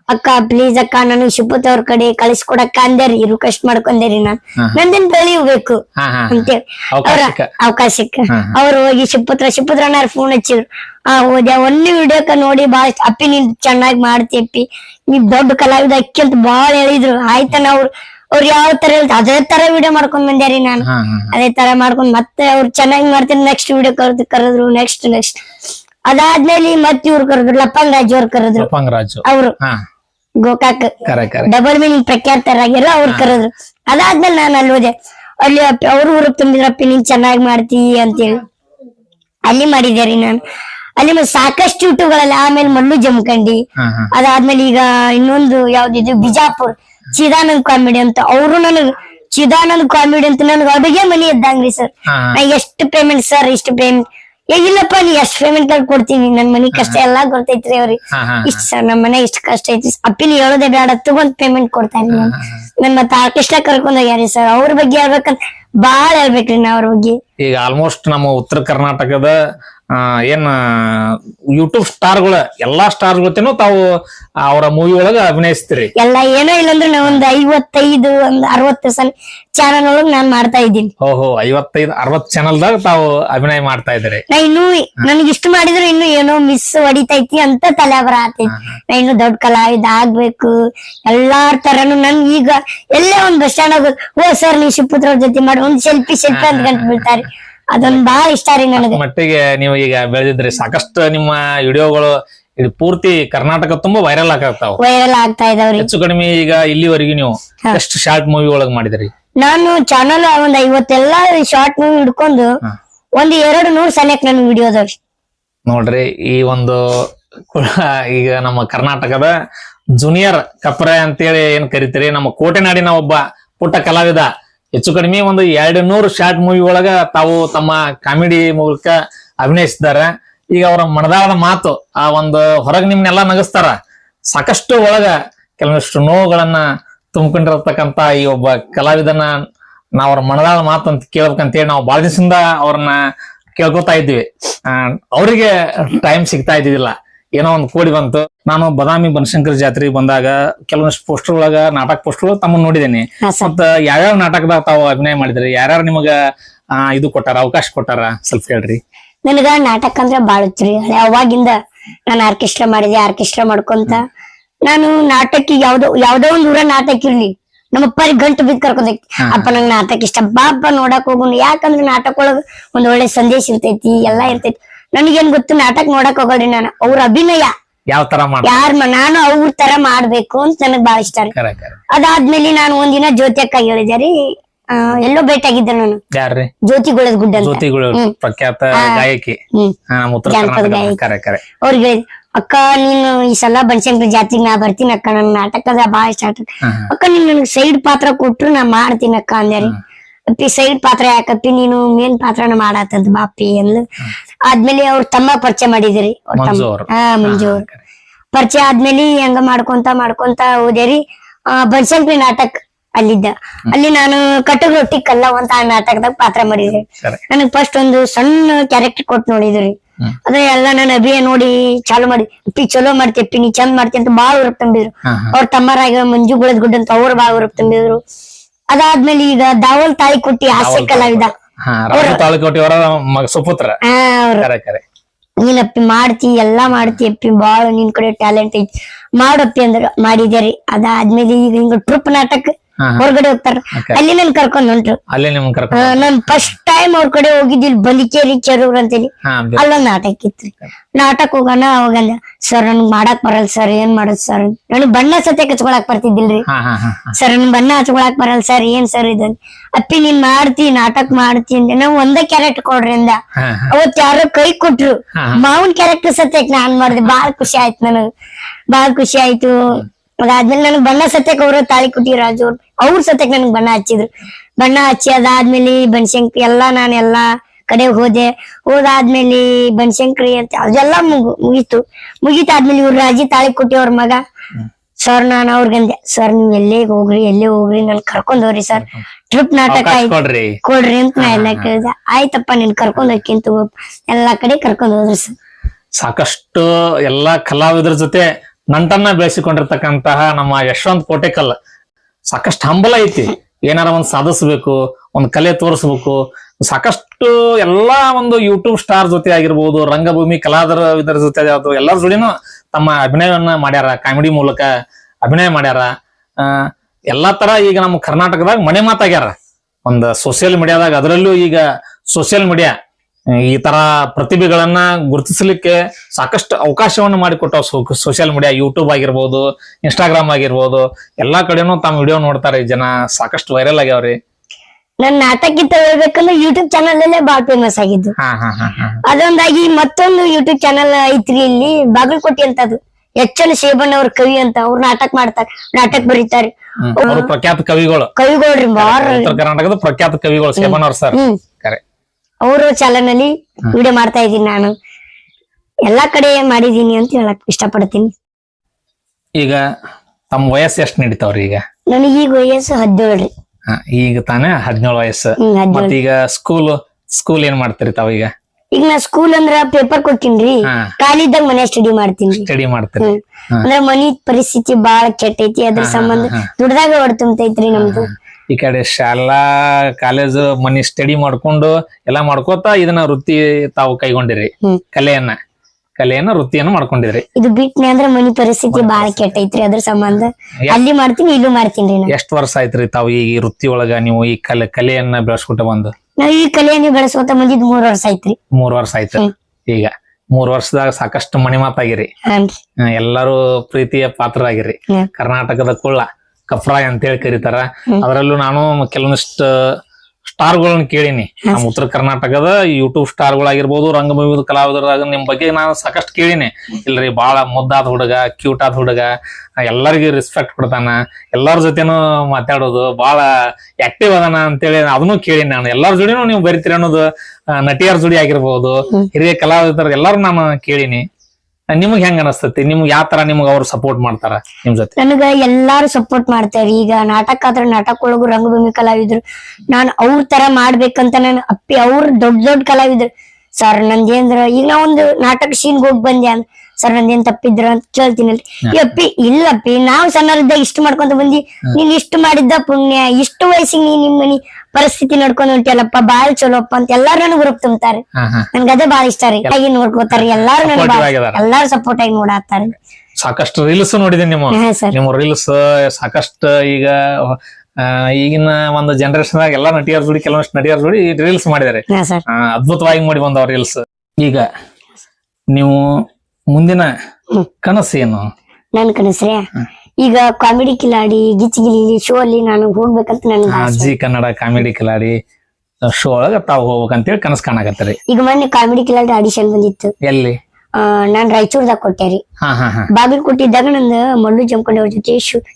ಅಕ್ಕ ಪ್ಲೀಸ್ ಅಕ್ಕ ನನಗ್ ಶುಭತ್ ಅವ್ರ ಕಡೆ ಕಳಿಸ್ಕೊಡಕ್ಕ ಅಂದೇರಿ ರಿಕ್ವೆಸ್ಟ್ ಮಾಡ್ಕೊಂಡೇರಿ ನಾನ್. ನಂದಿನ ಬೆಳಿಬೇಕು ಅಂತೇಳಿ. ಅವಕಾಶ ಅವ್ರ. ಅವಕಾಶಕ್ಕೆ. ಅವ್ರು ಹೋಗಿ ಶಿಪುತ್ರ ಶಿಪುತ್ರನಾರ್ ಫೋನ್ ಹಚ್ಚಿದ್ರು. ಆ ಹೋದ್ಯ ಒಂದು ವಿಡಿಯೋಕ ನೋಡಿ ಬಾಳ ಅಪ್ಪಿ ನೀನ್ ಚೆನ್ನಾಗಿ ಮಾಡ್ತೀಪಿ ನೀವ್ ದೊಡ್ಡ ಕಲಾವಿದ ಅಕ್ಕಿ ಅಂತ ಬಾಳ ಹೇಳಿದ್ರು. ಆಯ್ತನ ಅವ್ರು ಅವ್ರು ಯಾವ ತರ ಹೇಳ್ತಾರೆ ಅದೇ ತರ ವಿಡಿಯೋ ಮಾಡ್ಕೊಂಡ್ ರೀ ನಾನು. ಹಾ ಹಾ ಅದೇ ತರ ಮಾಡ್ಕೊಂಡ್ ಮತ್ತೆ ಅವ್ರು ಚೆನ್ನಾಗಿ ಮಾಡ್ತೀನಿ ನೆಕ್ಸ್ಟ್ ವಿಡಿಯೋ ಕರೆದು ಕರೆದ್ರು ನೆಕ್ಸ್ಟ್ ನೆಕ್ಸ್ಟ್ ಅದಾದ್ಮೇಲೆ ಮತ್ತೆ ಇವ್ರು ಕರೆದ್ರು ಲಪ್ಪಂಗ್ ರಾಜು ಅವ್ರು ಕರೆದ್ರು. ಪಂಗರಾಜು ಅವ್ರು. ಹಾ. ಗೋಕಾಕ್. ಕರೆ ಕರೆ ಡಬಲ್ ಮೀನಿಂಗ್ ಪ್ರಖ್ಯಾತರಾಗಿರೋ ಅವ್ರು ಕರೆದ್ರು. ಅದಾದ್ಮೇಲೆ ನಾನು ಅಲ್ಲಿ ಹೋದೆ. ಅಲ್ಲಿ ಅವ್ರ ಅವ್ರು ಊರಿಗೆ ತುಂಬಿದ್ರಪ್ಪಿ ನೀನ್ ಚೆನ್ನಾಗಿ ಮಾಡ್ತೀ ಅಂತೇಳಿ. ಅಲ್ಲಿ ಮಾಡಿದೆ ರೀ ನಾನು. ಅಲ್ಲಿ ಮತ್ತೆ ಸಾಕಷ್ಟು ಯೂಟ್ಯೂಬ್ಗಳಲ್ಲಿ ಆಮೇಲೆ ಮಲ್ಲು ಜಮ್ಕಂಡಿ ಹಾ ಹಾ. ಅದಾದ್ಮೇಲೆ ಈಗ ಇನ್ನೊಂದು ಯಾವ್ದಿದು ಬಿಜಾಪುರ್. ಚಿದಾನಂದ್ ಕಾಮಿಡಿ ಅಂತ. ಅವರು ನನಗ್ ಚಿದಾನಂದ್ ಕಾಮಿಡಿ ಅಂತ ನನಗೆ ಅಡುಗೆ ಮನಿ ಇದ್ದಂಗ್ರಿ ಸರ್. ನಾ ಎಷ್ಟು ಪೇಮೆಂಟ್ ಸರ್ ಇಷ್ಟು ಪೇಮೆಂಟ್ ಏ ಇಲ್ಲಪ್ಪ ನೀ ಎಷ್ಟ್ ಪೇಮೆಂಟ್ ಅಲ್ಲಿ ಕೊಡ್ತೀನಿ. ನನ್ ಮನಿ ಕಷ್ಟ ಎಲ್ಲಾ ಗೊತ್ತೈತ್ರಿ ಹಾ ಇಷ್ಟ ಸರ್ ನಮ್ಮ ಮನೆ ಇಷ್ಟ ಕಷ್ಟ ಐತಿ. ಅಪ್ಪಿನ ಹೇಳೋದೇ ಬೇಡ ತಗೊಂಡ್ ಪೇಮೆಂಟ್ ಕೊಡ್ತಾನೆ ನಾನು ಮತ್ತ ಆರ್ಕೆಸ್ಟ್ರಾ ಕರ್ಕೊಂಡ್ ಹೋಗ್ಯಾರಿ ಸರ್. ಅವ್ರ ಬಗ್ಗೆ ಹೇಳ್ಬೇಕಂತ ಬಾಳ ಹೇಳ್ಬೇಕ್ರಿ ನಾ ಅವ್ರ ಬಗ್ಗೆ. ಈಗ ಆಲ್ಮೋಸ್ಟ್ ನಮ್ಮ ಉತ್ತರ ಕರ್ನಾಟಕದ ಏನ್ ಯೂಟ್ಯೂಬ್ ಸ್ಟಾರ್ಗಳ ಎಲ್ಲಾ ಸ್ಟಾರ್ ಜೊತೆನೂ ತಾವು ಅವರ ಮೂವಿ ಒಳಗ ಅಭಿನಯಿಸ್ತೀರಿ. ಎಲ್ಲ ಏನೋ ಇಲ್ಲಂದ್ರೆ ನಾ ಒಂದ್ ಐವತ್ತೈದು ಒಂದ್ ಅರವತ್ತು ಸಲ ಚಾನಲ್ ಒಳಗ್ ನಾನ್ ಮಾಡ್ತಾ ಇದ್ದೀನಿ. ಓಹೋ ಐವತ್ತೈದು ಅರವತ್ ಚಾನಲ್ದಾಗ ತಾವು ಅಭಿನಯ ಮಾಡ್ತಾ ಇದ್ದೀರಿ. ನಾ ಇನ್ನು ನನಗೆ ಇಷ್ಟ ಮಾಡಿದ್ರೆ ಇನ್ನು ಏನೋ ಮಿಸ್ ಹೊಡಿತೈತಿ ಅಂತ ತಲೆ ಬರ ಆತೈತಿ ನಾ ಇನ್ನು ದೊಡ್ಡ ಕಲಾವಿದ ಆಗ್ಬೇಕು ಎಲ್ಲಾರ್ ತರನು ನನ್ ಈಗ ಎಲ್ಲೇ ಒಂದ್ ಬಸ್ ಸ್ಟ್ಯಾಂಡ್ ಓ ಸರ್ ನೀ ಶಿವಪುತ್ರ ಜೊತೆ ಮಾಡಿ ಒಂದ್ ಸೆಲ್ಫಿ ಸೆಲ್ಫಿ ಅಂತ ಗಂಟ್ ಬೀಳ್ತಾರೆ. ಅದೊಂದ್ ಬಾಳ ಇಷ್ಟ ರೀ ನನಗೆ. ಮಟ್ಟಿಗೆ ನೀವು ಈಗ ಬೆಳೆದಿದ್ರಿ. ಸಾಕಷ್ಟು ನಿಮ್ಮ ವಿಡಿಯೋಗಳು ಇದು ಪೂರ್ತಿ ಕರ್ನಾಟಕ ತುಂಬಾ ವೈರಲ್ ಆಗತ್ತಾವ ವೈರಲ್ ಆಗ್ತಾ ಇದಾವ್ರಿ. ಹೆಚ್ಚು ಕಡಿಮೆ ಈಗ ಇಲ್ಲಿವರೆಗೂ ನೀವು ಎಷ್ಟು ಶಾರ್ಟ್ ಮೂವಿ ಒಳಗ್ ಮಾಡಿದ್ರಿ? ನಾನು ಚಾನಲ್ ಒಂದ್ ಐವತ್ತೆಲ್ಲಾ ಶಾರ್ಟ್ ಮೂವಿ ಹಿಡ್ಕೊಂಡು ಒಂದ್ ಎರಡು ನೂರ್ ಸಲಕ್ ನನ್ ವಿಡಿಯೋ ಅದಾವ್ರಿ ನೋಡ್ರಿ ಈ ಒಂದು ಈಗ ನಮ್ಮ ಕರ್ನಾಟಕದ ಜೂನಿಯರ್ ಕಪ್ರೆ ಅಂತೇಳಿ ಏನ್ ಕರಿತೀರಿ? ನಮ್ಮ ಕೋಟೆನಾಡಿನ ಒಬ್ಬ ಪುಟ್ಟ ಕಲಾವಿದ ಹೆಚ್ಚು ಕಡಿಮೆ ಒಂದು ಎರಡು ನೂರು ಶಾರ್ಟ್ ಮೂವಿ ಒಳಗ ತಾವು ತಮ್ಮ ಕಾಮಿಡಿ ಮೂಲಕ ಅಭಿನಯಿಸಿದ್ದಾರೆ. ಈಗ ಅವರ ಮನದಾಳದ ಮಾತು, ಆ ಒಂದು ಹೊರಗೆ ನಿಮ್ನೆಲ್ಲ ನಗಸ್ತಾರ. ಸಾಕಷ್ಟು ಒಳಗ ಕೆಲವಷ್ಟು ನೋವುಗಳನ್ನ ತುಂಬಿಕೊಂಡಿರತಕ್ಕಂತ ಈ ಒಬ್ಬ ಕಲಾವಿದನ ನಾವ್ ಅವ್ರ ಮನದಾಳ ಮಾತು ಅಂತ ಕೇಳ್ಬೇಕಂತೇಳಿ ನಾವು ಬಹಳ ದಿವಸದಿಂದ ಅವ್ರನ್ನ ಕೇಳ್ಕೊತಾ ಇದ್ವಿ. ಅವರಿಗೆ ಟೈಮ್ ಸಿಗ್ತಾ ಇದ್ದಿದ್ದಿಲ್ಲ. ಏನೋ ಒಂದು ಕೋಡಿ ಬಂತು. ನಾನು ಬದಾಮಿ ಬನಶಂಕರಿ ಜಾತ್ರೆಗೆ ಬಂದಾಗ ಕೆಲವೊಂದಿಷ್ಟು ಪೋಸ್ಟರ್ ಒಳಗ ನಾಟಕ ಪೋಸ್ಟರ್ ತಮ್ಮ ನೋಡಿದೇನಿ. ಮತ್ತ ಯಾವ್ಯಾವ ನಾಟಕದಾಗ ತಾವು ಅಭಿನಯ ಮಾಡಿದ್ರಿ? ಯಾರ್ಯಾರು ನಿಮಗ ಇದು ಕೊಟ್ಟಾರ ಅವಕಾಶ ಕೊಟ್ಟಾರ? ಸ್ವಲ್ಪ ಹೇಳ್ರಿ. ನನಗ ನಾಟಕ ಅಂದ್ರೆ ಬಾಳ ಯಾವಾಗಿಂದ ಅವಾಗಿಂದ ನಾನು ಆರ್ಕೆಸ್ಟ್ರಾ ಮಾಡಿದೆ ಆರ್ಕೆಸ್ಟ್ರಾ ಮಾಡ್ಕೊಂತ ನಾನು ನಾಟಕ ಯಾವ್ದೋ ಯಾವ್ದೋ ಒಂದ್ ಊರ ನಾಟಕ ಇರ್ಲಿ. ನಮ್ಮ ಅಪ್ಪ ಗಂಟು ಬಿದ್ದು ಕರ್ಕೊಂಡ್ ಅಪ್ಪ ನಂಗೆ ನಾಟಕ ಇಷ್ಟ. ಬಾ ಅಪ್ಪ ನೋಡಕ್ ಹೋಗುನು. ಯಾಕಂದ್ರೆ ನಾಟಕ ಒಳಗ ಒಂದ್ ಒಳ್ಳೆ ಸಂದೇಶ ಇರ್ತೈತಿ ಎಲ್ಲಾ ಇರ್ತೈತಿ. ನನಗೇನ್ ಗೊತ್ತು ನಾಟಕ ನೋಡಕ್ ಹೋಗೋಣ ನಾನು. ಅವ್ರ ಅಭಿನಯ. ಯಾವ ತರ ಮಾಡ ಯಾರ್ ನಾನು ಅವ್ರ ತರ ಮಾಡ್ಬೇಕು ಅಂತ ನನಗ್ ಬಹಳ ಇಷ್ಟ ಅದಾದ್ಮೇಲೆ ನಾನು ಒಂದಿನ ಜ್ಯೋತಿ ಅಕ್ಕ ಹೇಳಿದೆ ರೀ ಎಲ್ಲೋ ಭೇಟಿಯಾಗಿದ್ದೆ ನಾನು. ಯಾರ್ರಿ? ಜ್ಯೋತಿ ಗುಳದ್ ಗುಡ್ಡ ಜ್ಯೋತಿ ಜ್ಯೋತಿಗಳು. ಪ್ರಖ್ಯಾತ. ಗಾಯಕಿ. ಅವ್ರಿಗೆ ಅಕ್ಕ ನೀನು ಈ ಸಲ ಬನಶಂಕರಿ ಜಾತ್ರೆಗೆ ನಾ ಬರ್ತೀನಿ ಅಕ್ಕ ನನ್ ನಾಟಕದ ಬಹಳ ಇಷ್ಟ ಅಕ್ಕ ನೀನ್ ನನಗ್ ಸೈಡ್ ಪಾತ್ರ ಕೊಟ್ರು ನಾ ಮಾಡ್ತೀನಿ ಅಕ್ಕ ಅಂದೆ ಅಪ್ಪಿ ಸೈಡ್ ಪಾತ್ರ ಯಾಕಪ್ಪಿ ನೀನು ಮೇನ್ ಪಾತ್ರನ ಮಾಡತ್ತದ್ ಬಾಪಿ ಎಲ್ಲ ಆದ್ಮೇಲೆ ಅವ್ರ ತಮ್ಮ ಪರಿಚಯ ಮಾಡಿದ್ರಿ. ಹಾ ಮಂಜು ಅವ್ರು ಪರಿಚಯ ಆದ್ಮೇಲೆ ಹಂಗ ಮಾಡ್ಕೊಂತ ಮಾಡ್ಕೊಂತ ಹೋದೇರಿ ಆ ಬನ್ಸಂಪಿ ನಾಟಕ ಅಲ್ಲಿದ್ದ. ಅಲ್ಲಿ ನಾನು ಕಟ್ಟಗ ರೊಟ್ಟಿ ಕಲ್ಲ ಅಂತ ಆ ನಾಟಕದಾಗ ಪಾತ್ರ ಮಾಡಿದ್ರಿ ನನಗ್ ಫಸ್ಟ್ ಒಂದು ಸಣ್ಣ ಕ್ಯಾರೆಕ್ಟರ್ ಕೊಟ್ಟು ನೋಡಿದ್ರಿ. ಅದ ಎಲ್ಲ ನನ್ನ ಅಭಿಯ ನೋಡಿ ಚಾಲು ಮಾಡಿ ಅಪ್ಪಿ ಚಲೋ ಮಾಡ್ತೀಯಪ್ಪಿ ನೀ ಚಂದ ಮಾಡ್ತಿ ಅಂತ ಬಾಳ ಉರುಪ್ ತುಂಬಿದ್ರು. ಅವ್ರ ತಮ್ಮರಾಗ ಮಂಜು ಗುಳದ್ ಗುಡ್ಡ ಅಂತ ಅವ್ರು ಬಾಳ ಉರುಪ್ ತುಂಬಿದ್ರು. ಅದಾದ್ಮೇಲೆ ಈಗ ದಾವಲ್ ತಾಯಿ ಕುಟ್ಟಿ ಹಾಸ್ಯ ಕಲಾವಿದ. ಹಾ ರಾಜು ತಾಲೂಕೋಟಿ ಅವರ ಮಗ ಸುಪುತ್ರ. ಕರೆ ಕರೆ. ನೀನಪ್ಪಿ ಮಾಡ್ತಿ ಎಲ್ಲಾ ಮಾಡ್ತಿ ಅಪ್ಪಿ ಬಾಳ ನಿನ್ ಕಡೆ ಟ್ಯಾಲೆಂಟ್ ಐತಿ. ಮಾಡಪ್ಪಿ ಅಂದ್ರ ಮಾಡಿದೆ ಅದಾದ್ಮೇಲೆ ಈಗ ಹಿಂಗ ಟ್ರಿಪ್ ನಾಟಕ. ಹೊರಗಡೆ ಹೋಗ್ತಾರ. ಅಲ್ಲಿ ನನ್ ಕರ್ಕೊಂಡ್ ಹೊಂಟ್ರು. ಅಲ್ಲೇ ನಿಮ್ ಆ, ಕರ್ಕೊಂಡು ನಾನ್ ಫಸ್ಟ್ ಟೈಮ್ ಅವ್ರ ಕಡೆ ಹೋಗಿದ್ದಿಲ್ ಬಲಿಕೇರಿ ಚೆರೂರ್ ಅಂತೇಳಿ. ಹಾ ಬಿ- ಅಲ್ಲೊಂದ್ ನಾಟಕ ಇತ್ರಿ ನಾಟಕ ಹೋಗೋಣ ಅವಾಗಲ್ಲ ಸರ್ ನನ್ಗ್ ಮಾಡಕ್ ಬರಲ್ಲ ಸರ್ ಏನ್ ಮಾಡೋದ್ ಸರ್? ನನಗ್ ಬಣ್ಣ ಸತ್ಯ ಹಚ್ಕೊಳಕ್ ಬರ್ತಿದ್ದಿಲ್ರಿ. ಹಾ ಹಾ ಹಾ ಹಾ. ಸರ್ ನನ್ ಬಣ್ಣ ಹಚ್ಕೊಳಕ್ ಬರಲ್ಲ ಸರ್ ಏನ್ ಸರ್ ಇದು? ಅಪ್ಪಿ ನೀನ್ ಮಾಡ್ತಿ ನಾಟಕ ಮಾಡ್ತಿ ಅಂತ ನಾವು ಒಂದೇ ಕ್ಯಾರೆಕ್ಟರ್ ಕೊಡ್ರಿ ಅಂದ. ಹಾ, ಹಾ. ಅವತ್ ಯಾರೋ ಕೈ ಕೊಟ್ರು. ಹಾ. ಮಾವನ್ ಕ್ಯಾರೆಕ್ಟರ್ ಸತ್ಯಕ್ ನಾನ್ ಮಾಡಿದೆ. ಬಾಳ ಖುಷಿ ಆಯ್ತು ನನಗ್. ಬಾಳ ಖುಷಿ ಆಯ್ತು. ಅದಾದ್ಮೇಲೆ ನನಗ್ ಬಣ್ಣ ಸತ್ಯಕ್ ಅವರು ತಾಳಿ ಕೊಟ್ಟಿ ರಾಜು. ಅವ್ರು ಅವ್ರ ಸತ್ಯಕ್ ನನಗ್ ಬಣ್ಣ ಹಚ್ಚಿದ್ರು. ಬಣ್ಣ ಹಚ್ಚಿ ಅದಾದ್ಮೇಲೆ ಬನಶಂಕರಿ ಎಲ್ಲಾ ನಾನು ಎಲ್ಲಾ ಕಡೆ ಹೋದೆ. ಹೋದಾದ್ಮೇಲೆ ಬನಶಂಕರಿ ಅಂತ ಅದೆಲ್ಲಾ ಮುಗು ಮುಗೀತು. ಮುಗೀತಾದ್ಮೇಲೆ ಇವ್ರು ರಾಜಿ ತಾಳಿ ಕೊಟ್ಟಿ ಅವ್ರ ಮಗ. ಸರ್ ನಾನು ಅವ್ರಿಗಂದೆ ಸರ್ ನೀವ್ ಎಲ್ಲೇ ಹೋಗ್ರಿ ಎಲ್ಲೇ ಹೋಗ್ರಿ ನನ್ ಕರ್ಕೊಂಡ್ ಹೋಗ್ರಿ ಸರ್. ಟ್ರಿಪ್ ನಾಟಕ ಕೊಡ್ರಿ. ಕೊಡ್ರಿ ಅಂತ ನಾ ಎಲ್ಲ ಕೇಳಿದೆ. ಆಯ್ತಪ್ಪ ನಿನ್ ಕರ್ಕೊಂಡ್ ಹೋಗ್ಕಿಂತ ಎಲ್ಲಾ ಕಡೆ ಕರ್ಕೊಂಡ್ ಹೋದ್ರಿ ಸರ್. ಸಾಕಷ್ಟು ಎಲ್ಲಾ ಕಲಾವಿದರ ಜೊತೆ ನಂಟನ್ನ ಬೆಳೆಸಿಕೊಂಡಿರ್ತಕ್ಕಂತಹ ನಮ್ಮ ಯಶವಂತ್ ಕೋಟೆಕಲ್ ಸಾಕಷ್ಟು ಹಂಬಲ ಐತಿ. ಏನಾರ ಒಂದು ಸಾಧಿಸ್ಬೇಕು, ಒಂದು ಕಲೆ ತೋರಿಸ್ಬೇಕು. ಸಾಕಷ್ಟು ಎಲ್ಲಾ ಒಂದು ಯೂಟ್ಯೂಬ್ ಸ್ಟಾರ್ ಜೊತೆ ಆಗಿರ್ಬೋದು, ರಂಗಭೂಮಿ ಕಲಾದರ ಇದರ ಜೊತೆ ಆಗಿರ್ಬೋದು ಎಲ್ಲರ ಜೋಡಿನೂ ತಮ್ಮ ಅಭಿನಯವನ್ನ ಮಾಡ್ಯಾರ. ಕಾಮಿಡಿ ಮೂಲಕ ಅಭಿನಯ ಮಾಡ್ಯಾರ. ಎಲ್ಲಾ ತರ ಈಗ ನಮ್ಮ ಕರ್ನಾಟಕದಾಗ ಮನೆ ಮಾತಾಗ್ಯಾರ. ಒಂದು ಸೋಷಿಯಲ್ ಮೀಡಿಯಾದಾಗ ಅದರಲ್ಲೂ ಈಗ ಸೋಷಿಯಲ್ ಮೀಡಿಯಾ ಈ ತರ ಪ್ರತಿಭೆಗಳನ್ನ ಗುರುತಿಸಲಿಕ್ಕೆ ಸಾಕಷ್ಟು ಅವಕಾಶವನ್ನು ಮಾಡಿಕೊಟ್ಟಾವ ಸೋಷಿಯಲ್ ಮೀಡಿಯಾ ಯೂಟ್ಯೂಬ್ ಆಗಿರ್ಬೋದು ಇನ್ಸ್ಟಾಗ್ರಾಮ್ ಆಗಿರ್ಬೋದು ಎಲ್ಲಾ ಕಡೆನೂ ತಮ್ಮ ವಿಡಿಯೋ ನೋಡ್ತಾರೆ ಈ ಜನ. ಸಾಕಷ್ಟು ವೈರಲ್ ಆಗ್ಯಾವ್ರಿ. ನನ್ನ ನಾಟಕ ಹೇಳ್ಬೇಕಂದ್ರೆ ಯೂಟ್ಯೂಬ್ ಚಾನಲ್ ಅಲ್ಲೇ ಬಾಳ ಫೇಮಸ್ ಆಗಿದ್ದು. ಅದೊಂದಾಗಿ ಮತ್ತೊಂದು ಯೂಟ್ಯೂಬ್ ಚಾನಲ್ ಐತ್ರಿ ಇಲ್ಲಿ ಬಾಗಲಕೋಟೆ ಅಂತ ಅದು ಎಚ್ ಎಲ್ ಶೇಬಣ್ಣ ಅವ್ರ ಕವಿ ಅಂತ ಅವ್ರು ನಾಟಕ ಮಾಡ್ತಾರೆ ನಾಟಕ ಬರೀತಾರೆ. ಪ್ರಖ್ಯಾತ ಕವಿಗಳು. ಕವಿಗಳ್ರಿ ಕರ್ನಾಟಕದ ಪ್ರಖ್ಯಾತ ಕವಿಗಳು ಶೇಬಣ್ಣ ಅವ್ರ ಸರ್ ಹ್ಮ್ ಚಾನಲ್ ಅಲ್ಲಿ ವಿಡಿಯೋ ಮಾಡ್ತಾ ಇದ್ದೀನಿ ನಾನು. ಎಲ್ಲಾ ಕಡೆ ಮಾಡಿದೀನಿ ಅಂತ ಹೇಳಕ್ ಇಷ್ಟಪಡ್ತೀನಿ. ಈಗ ತಮ್ಮ ವಯಸ್ಸು ಎಷ್ಟು ನಡೀತಾವ್ರಿ ಈಗ? ನನಗೆ ಈಗ ವಯಸ್ಸು ಹದಿನೇಳ್ರಿ ಹಾ, ಈಗ ತಾನೇ ಹದಿನೇಳು ವಯಸ್ಸು. ಈಗ ಹದಿನೇಳು. ಮತ್ತೀಗ ಸ್ಕೂಲ್ ಸ್ಕೂಲ್ ಏನ್ ಮಾಡ್ತೀರಿ ತಾವೀಗ ಈಗ? ನಾ ಸ್ಕೂಲ್ ಅಂದ್ರ ಪೇಪರ್ ಕೊಟ್ಟಿನ್ರಿ ಖಾಲಿ ಇದ್ದಾಗ ಮನೆ ಸ್ಟಡಿ ಮಾಡ್ತೀನಿ. ಸ್ಟಡಿ ಮಾಡ್ತೀರಿ. ಹ್ಮ್. ಹಾ. ಅಂದ್ರ ಮನಿ ಪರಿಸ್ಥಿತಿ ಬಾಳ ಕೆಟ್ಟೈತಿ ಅದ್ರ ಸಂಬಂಧ ದುಡ್ದಾಗ ಹೊಡ್ತುಂತೈತ್ರಿ ನಮ್ದು. ಈ ಕಡೆ ಶಾಲಾ ಕಾಲೇಜ್ ಮನಿ ಸ್ಟಡಿ ಮಾಡ್ಕೊಂಡು ಎಲ್ಲಾ ಮಾಡ್ಕೋತಾ ಇದನ್ನ ವೃತ್ತಿ ತಾವು ಕೈಗೊಂಡಿರಿ. ಕಲೆಯನ್ನ ಕಲೆಯನ್ನ ವೃತ್ತಿಯನ್ನ ಮಾಡ್ಕೊಂಡಿದ್ರಿ ಇದು ಬಿಟ್ನೆ ಅಂದ್ರೆ ಮನಿ ಪರಿಸ್ಥಿತಿ ಬಾಳ ಕೆಟ್ಟೈತ್ರಿ ಅದ್ರ ಸಂಬಂಧ. ಅಲ್ಲಿ ಮಾಡ್ತೀನಿ ಇಲ್ಲೂ ಮಾಡ್ತೀನಿ ಎಷ್ಟು ವರ್ಷ ಆಯ್ತ್ರಿ ತಾವು ಈ ವೃತ್ತಿ ಒಳಗ ನೀವು ಈ ಕಲೆ ಕಲೆಯನ್ನ ಬೆಳೆಸ್ಕೊಟ್ಟ ಬಂದು? ನಾವ್ ಈ ಕಲೆಯನ್ನ ಬೆಳೆಸ್ಕೊತ ಬಂದಿದ್ ಮೂರ್ ವರ್ಷ ಐತ್ರಿ ಮೂರ್ ವರ್ಷ ಆಯ್ತು. ಈಗ ಮೂರ್ ವರ್ಷದಾಗ ಸಾಕಷ್ಟು ಮಣಿಮಾತಾಗಿರಿ. ಎಲ್ಲರೂ ಪ್ರೀತಿಯ ಪಾತ್ರರಾಗಿರಿ. ಕರ್ನಾಟಕದ ಕುಳ್ಳ. ಕಪ್ರಾಯ್ ಅಂತೇಳಿ ಕರೀತಾರ. ಅದರಲ್ಲೂ ನಾನು ಕೆಲವೊಂದಿಷ್ಟು ಸ್ಟಾರ್ಗಳನ್ನ ಕೇಳೀನಿ. ನಮ್ಮ ಉತ್ತರ ಕರ್ನಾಟಕದ ಯೂಟ್ಯೂಬ್ ಸ್ಟಾರ್ಗಳಾಗಿರ್ಬೋದು ರಂಗಭೂಮಿ ಕಲಾವಿದರಾಗ ನಿಮ್ ಬಗ್ಗೆ ನಾನು ಸಾಕಷ್ಟು ಕೇಳಿನಿ. ಇಲ್ರಿ ಬಾಳ ಮುದ್ದಾದ ಹುಡುಗ ಕ್ಯೂಟ್ ಆದ ಹುಡುಗ ಎಲ್ಲರಿಗೂ ರೆಸ್ಪೆಕ್ಟ್ ಕೊಡ್ತಾನ. ಎಲ್ಲರ ಜೊತೆನು ಮಾತಾಡೋದು ಬಾಳ ಆಕ್ಟಿವ್ ಅದಾನ ಅಂತೇಳಿ ಅದನ್ನು ಕೇಳಿನಿ ನಾನು. ಎಲ್ಲರ ಜೋಡಿನೂ ನೀವು ಬರಿತೀರಿ ಅನ್ನೋದು ನಟಿಯರ ಜೋಡಿ ಆಗಿರ್ಬೋದು ಹಿರಿಯ ಕಲಾವಿದರ ಎಲ್ಲಾರು ನಾನು ಕೇಳೀನಿ. ನಿಮಗ್ ಹೆಂಗ ಅನಸ್ತತಿ? ನಿಮ್ಗೆ ಯಾವ ತರ ನಿಮ್ಗ ಅವ್ರು ಸಪೋರ್ಟ್ ಮಾಡ್ತಾರ ನಿಮ್ ಜೊತೆ? ನನಗ ಎಲ್ಲಾರು ಸಪೋರ್ಟ್ ಮಾಡ್ತಾರೆ. ಈಗ ನಾಟಕ ಆದ್ರೆ ನಾಟಕ ಒಳಗು ರಂಗಭೂಮಿ ಕಲಾವಿದ್ರು. ನಾನ್ ಅವ್ರ ತರ ಮಾಡ್ಬೇಕಂತ ನಾನು ಅಪ್ಪಿ ಅವ್ರ ದೊಡ್ಡ ದೊಡ್ಡ ಕಲಾವಿದ್ರು. ಸರ್ ನಂದೇಂದ್ರ, ಈಗ ನಾ ಒಂದು ನಾಟಕ ಸೀನ್ ಹೋಗಿ ಬಂದೆ ಅಂದ್ ಸರ್ ನಂದೇನ್ ತಪ್ಪಿದ್ರ ಅಂತ ಕೇಳ್ತೀನಲ್ರಿ ಯಪ್ಪಿ ಇಲ್ಲಪ್ಪಿ ನಾವು ಸಣ್ಣರಿದ್ದಾಗ ಇಷ್ಟು ಮಾಡ್ಕೊಂತ ಬಂದಿ. ನೀನ್ ಇಷ್ಟು ಮಾಡಿದ್ದ ಪುಣ್ಯ ಇಷ್ಟು ವಯಸ್ಸಿಗೆ ನೀನ್ ನಿಮ್ಮ ಮನಿ ಪರಿಸ್ಥಿತಿ ನಡ್ಕೊಂಡ್ ಹೊಂಟಿಯಲ್ಲಪ್ಪ ಬಾಳ್ ಚಲೋಪ್ಪ ಅಂತ ಎಲ್ಲಾರು ನನಗ್ ಗ್ರೂಪ್ ತುಂಬ್ತಾರೆ. ನನ್ಗ ಅದೇ ಬಾಳ ಇಷ್ಟ ರೀ. ಆಗಿ ನೋಡ್ಕೋತಾರ ಎಲ್ಲಾರು. ಎಲ್ಲಾರು ಸಪೋರ್ಟ್ ಆಗಿ ನೋಡತ್ತಾರೆ ಸಾಕಷ್ಟು ರೀಲ್ಸ್ ನೋಡಿದೀನಿ ನಿಮ್ಮ. ನಿಮ್ಮ ರೀಲ್ಸ್ ಸಾಕಷ್ಟು ಈಗ ಈಗಿನ ಒಂದು ಜನರೇಷನ್ ಎಲ್ಲಾ ನಟಿಯರ ಜೋಡಿ ಕೆಲವಷ್ಟು ನಟಿಯರ ಜೋಡಿ ರೀಲ್ಸ್ ಆ, ಅದ್ಭುತವಾಗಿ ಮಾಡಿ ಬಂದವ ರೀಲ್ಸ್ ಈಗ ನೀವು ಮುಂದಿನ. ಕನಸು ಏನು? ನನ್ ಕನಸ್ರೆ ಈಗ ಕಾಮಿಡಿ ಕಿಲಾಡಿ ಗಿಚ್ಚಿಗಿಲಿ ಶೋ ಅಲ್ಲಿ ನಾನು ಹೋಗ್ಬೇಕಂತ ನನ್ ಅಜ್ಜಿ. ಕನ್ನಡ ಕಾಮಿಡಿ ಕಿಲಾಡಿ ಶೋ ಒಳಗ ತಾವು ಹೋಗ್ಬೇಕಂತೇಳಿ ಕನಸು ಕಾಣಕತ್ತರಿ. ಈಗ ಮೊನ್ನೆ ಕಾಮಿಡಿ ಕಿಲಾಡಿ ಆಡಿಷನ್ ಬಂದಿತ್ತು. ಎಲ್ಲಿ? ನಾನ್ ರಾಯಚೂರ್ದಾಗ ಕೊಟ್ಟೆ ರೀ. ಬಾಗಲಕೋಟೆ ಇದ್ದಾಗ ನಂದು ಮಳ್ಳು ಜಂಕೊಂಡೆ ಅವ್ರ ಜೊತೆ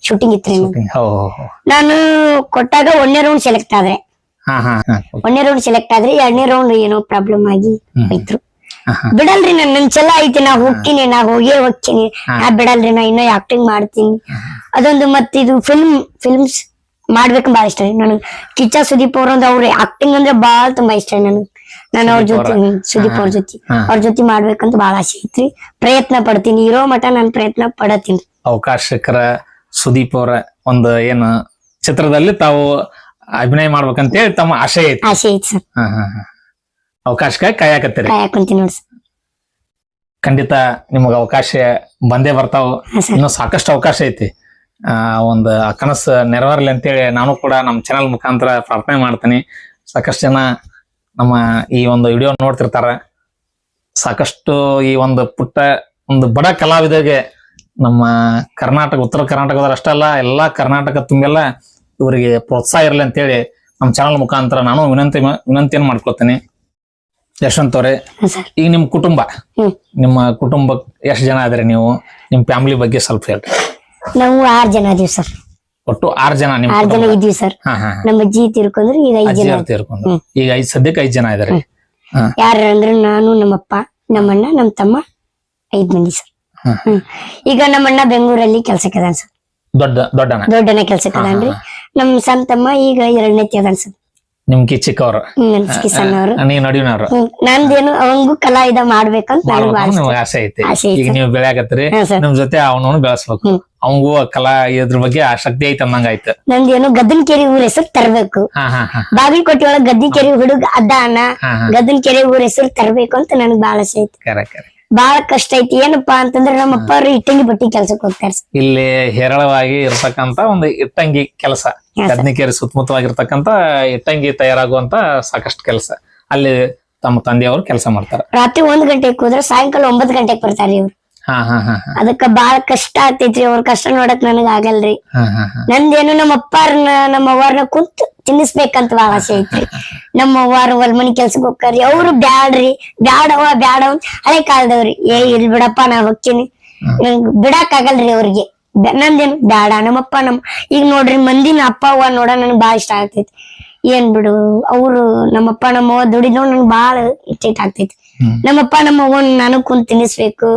ಶೂಟಿಂಗ್ ಇತ್ತು. ನಾನು ಕೊಟ್ಟಾಗ ಒಂದೇ ರೌಂಡ್ ಸೆಲೆಕ್ಟ್ ಆದ್ರೆ. ಒಂದನೇ ರೌಂಡ್ ಸೆಲೆಕ್ಟ್ ಆದ್ರೆ ಎರಡನೇ ರೌಂಡ್ ಏನೋ ಪ್ರಾಬ್ಲಮ್ ಆಗಿ ಹೋಯ್ತ್ರು ಹಾ, ಹಾ. ಬಿಡಲ್ರಿ ನನ್ ನನ್ ಚಲ ಐತಿ ನಾ ಹೋಗ್ತೀನಿ ನಾ ಹೋಗೇ ಹೋಗ್ತೀನಿ. ನಾ ಬಿಡಲ್ರಿ ನಾ ಇನ್ನೂ ಆಕ್ಟಿಂಗ್ ಮಾಡ್ತೀನಿ. ಅದೊಂದು ಮತ್ ಇದು ಫಿಲ್ಮ್ ಫಿಲ್ಮ್ಸ್ ಮಾಡ್ಬೇಕು ಬಹಳ ಇಷ್ಟ ನನಗ್. ಕಿಚ್ಚ ಸುದೀಪ್ ಅವ್ರ ಒಂದು ಅವ್ರ ಆಕ್ಟಿಂಗ್ ಅಂದ್ರೆ ಬಹಳ ತುಂಬಾ ಇಷ್ಟ ನನಗೆ. ನಾನು ಅವ್ರ ಜೊತೆ ಸುದೀಪ್ ಅವ್ರ ಜೊತೆ. ಅವ್ರ ಜೊತೆ ಮಾಡ್ಬೇಕಂತ ಬಾಳ ಆಸೆ ಐತ್ರಿ. ಪ್ರಯತ್ನ ಪಡ್ತೀನಿ ಇರೋ ಮಠ ನಾನು ಪ್ರಯತ್ನ ಪಡತೀನಿ. ಅವಕಾಶಕರ ಸುದೀಪ್ ಅವರ ಒಂದು ಏನು ಚಿತ್ರದಲ್ಲಿ ತಾವು ಅಭಿನಯ ಮಾಡ್ಬೇಕಂತೇಳಿ ತಮ್ಮ ಆಶೆ ಐತಿ. ಆಸೆ ಐತಿ ಸರ್. ಹಾ ಹಾ ಹಾ ಅವಕಾಶಕ್ಕೆ ಕಾಯಕತ್ತೀರಿ ನೋಡ್ರಿ ಖಂಡಿತ ನಿಮಗ ಅವಕಾಶ ಬಂದೇ ಬರ್ತಾವ. ಇನ್ನೂ ಸಾಕಷ್ಟು ಅವಕಾಶ ಐತಿ. ಆ ಒಂದು ಆ ಕನಸು ನೆರವೇರ್ಲಿ ಅಂತೇಳಿ ನಾನು ಕೂಡ ನಮ್ಮ ಚಾನಲ್ ಮುಖಾಂತರ ಪ್ರಾರ್ಥನೆ ಮಾಡ್ತೀನಿ. ಸಾಕಷ್ಟು ಜನ ನಮ್ಮ ಈ ಒಂದು ವಿಡಿಯೋ ನೋಡ್ತಿರ್ತಾರ. ಸಾಕಷ್ಟು ಈ ಒಂದು ಪುಟ್ಟ ಒಂದು ಬಡ ಕಲಾವಿದರಿಗೆ ನಮ್ಮ ಕರ್ನಾಟಕ ಉತ್ತರ ಕರ್ನಾಟಕದವ್ರು ಅಷ್ಟೇ ಅಲ್ಲ ಎಲ್ಲಾ ಕರ್ನಾಟಕ ತುಂಬೆಲ್ಲ ಇವರಿಗೆ ಪ್ರೋತ್ಸಾಹ ಇರಲಿ ಅಂತೇಳಿ ನಮ್ಮ ಚಾನಲ್ ಮುಖಾಂತರ ನಾನು ವಿನಂತಿ ವಿನಂತಿಯನ್ನು ಮಾಡ್ಕೊತೀನಿ ಯಶವಂತ್ ಅವರೇ ಸರ್. ಈಗ ನಿಮ್ ಕುಟುಂಬ ಹ್ಮ್. ನಿಮ್ಮ ಕುಟುಂಬ ಎಷ್ಟು ಜನ ಇದ್ರಿ ನೀವು? ನಿಮ್ ಫ್ಯಾಮಿಲಿ ಬಗ್ಗೆ ಸ್ವಲ್ಪ ಹೇಳ್ರಿ ನಾವು ಆರ್ ಜನ ಇದೀವಿ ಸರ್. ಒಟ್ಟು ಆರ್ ಜನ ನಿಮ್ ಆರ್ ಜನ ಕುಟುಂಬ. ಇದೀವಿ ಸರ್. ಹಾ ಹಾ ನಮ್ಮ ಅಜ್ಜಿ ತಿರ್ಕೊಂಡ್ರು ಈಗ ಐದ್ ಅಜ್ಜಿ ಜನ ಅವ್ರು ತೀರ್ಕೊಂಡು ಈಗ ಐದ್ ಸದ್ಯಕ್ಕೆ ಐದ್ ಜನ ಇದಾರೆ. ಹಾ. ಯಾರ ಅಂದ್ರೆ ನಾನು ನಮ್ಮಪ್ಪ ನಮ್ಮಣ್ಣ ನಮ್ಮ ತಮ್ಮ ಐದ್ ಮಂದಿ ಸರ್. ಹಾ. ಹ್ಮ್. ಈಗ ನಮ್ಮಣ್ಣ ಬೆಂಗಳೂರಲ್ಲಿ ಕೆಲ್ಸಕ್ಕೆ ಅದಾನ ಸರ್. ದೊಡ್ಡ ದೊಡ್ಡನ ದೊಡ್ಡನ ಕೆಲ್ಸಕ್ಕೆ ಅದಾನ್ರಿ ನಮ್ ಸಣ್ಣ ತಮ್ಮ ಈಗ ಎರಡನೇ ಅದಾನ ಸರ್. ನನ್ಸಿಕೆ ಸಣ್ಣವ್ರು ನೀವು ನಡುವಿನವ್ರು ನಂದೇನು ಅವಂಗೂ ಕಲಾ ಇದ ಮಾಡ್ಬೇಕಂತ ನನಗೂ. ನಿಮ್ಗೆ ಆಸೆ ಐತಿ. ಆಸೆ ಐತಿ ಈಗ ನೀವು ಬೆಳೆಯಾಕತ್ರಿ ಹಾ ನಿಮ್ ಜೊತೆ ಅವನವನು ಬೆಳೆಸ್ಬೇಕು. ಹ್ಮ್. ಅವಂಗೂ ಕಲಾ ಇದ್ರ ಬಗ್ಗೆ ಆಸಕ್ತಿ ಐತೆ ಅನ್ನಂಗ ಆಯ್ತು ನಂದೇನು ಗದ್ದನ್ ಕೆರೆ ಊರ ಹೆಸರು ತರಬೇಕು. ಹಾ ಹಾ ಹಾ. ಬಾಗಲಕೋಟೆ ಒಳಗ್ ಗದ್ದಿನ ಕೆರೆ ಹುಡುಗ ಅದ ಹಾ ಹಾ. ಗದ್ದನ್ ಕೆರೆ ಊರ ಹೆಸರು ತರಬೇಕು ಅಂತ ನನಗ್ ಬಾಳ ಆಸೆ ಐತಿ. ಕರೆ ಕರೆ. ಬಾಳ ಕಷ್ಟ ಐತಿ. ಏನಪ್ಪಾ ಅಂತಂದ್ರೆ ನಮ್ಮ ಅಪ್ಪ ಅವ್ರು ಇಟ್ಟಂಗಿ ಬಟ್ಟಿ ಕೆಲ್ಸಕ್ಕೆ ಹೋಗ್ತಾರ ಇಲ್ಲಿ ಹೇರಳವಾಗಿ ಇರ್ತಕ್ಕಂತ ಒಂದು ಇಟ್ಟಂಗಿ ಕೆಲಸ. ಕದ್ನಿಕೇರಿ ಸುತ್ತಮುತ್ತವಾಗಿರ್ತಕ್ಕಂತ ಇಟ್ಟಂಗಿ ತಯಾರಾಗುವಂತ ಸಾಕಷ್ಟು ಕೆಲಸ. ಅಲ್ಲಿ ತಮ್ಮ ತಂದೆಯವರು ಕೆಲಸ ಮಾಡ್ತಾರೆ. ರಾತ್ರಿ ಒಂದ್ ಗಂಟೆಗೆ ಹೋದ್ರೆ ಸಾಯಂಕಾಲ ಒಂಬತ್ ಗಂಟೆಗೆ ಬರ್ತಾರೆ ಇವ್ರು. ಅದಕ್ಕ ಬಾಳ ಕಷ್ಟ ಆಗ್ತೈತ್ರಿ ಅವ್ರ ಕಷ್ಟ ನೋಡಕ್ ನನಗ ಆಗಲ್ರಿ. ನಂದೇನು ನಮ್ಮ ಅಪ್ಪಾರ್ನ ನಮ್ಮ ಅವ್ವಾರ್ನ ಕುಂತ್ ತಿನ್ನಿಸ್ಬೇಕಂತ ಬಾಳ ಆಸೆ ಐತ್ರಿ. ನಮ್ಮ ಅವ್ವಾರ ಹೊಲ್ ಮನಿ ಕೆಲ್ಸಕ್ ಹೋಗ್ತಾರ್ರಿ ಅವ್ರು ಬ್ಯಾಡ್ರಿ ಬ್ಯಾಡವ ಬ್ಯಾಡವ ಹಳೆ ಕಾಲದವ್ರಿ. ಏ ಇಲ್ ಬಿಡಪ್ಪ ನಾ ಹೋಗ್ತೀನಿ. ನಂಗ್ ಬಿಡಾಕ್ ಆಗಲ್ರಿ ಅವ್ರಿಗೆ. ನಂದೇನು ಬ್ಯಾಡ ನಮ್ಮಪ್ಪ ನಮ್ ಈಗ ನೋಡ್ರಿ ಮಂದಿನ ಅಪ್ಪ ಅವ್ವ ನೋಡ ನನ್ಗ್ ಬಾಳ ಇಷ್ಟ ಆಗ್ತೈತಿ. ಏನ್ ಬಿಡು ಅವ್ರು ನಮ್ಮಪ್ಪ ನಮ್ಮವ್ವ ದುಡಿದ್ ನೋಡ್ ನಂಗ್ ಬಾಳ ಇಷ್ಟ ಆಗ್ತೈತಿ ನಮ್ಮಪ್ಪ ನಮ್ಮವ್ವನ್ ನಾನು ಕುಂತ ತಿನ್ನಿಸ್ಬೇಕು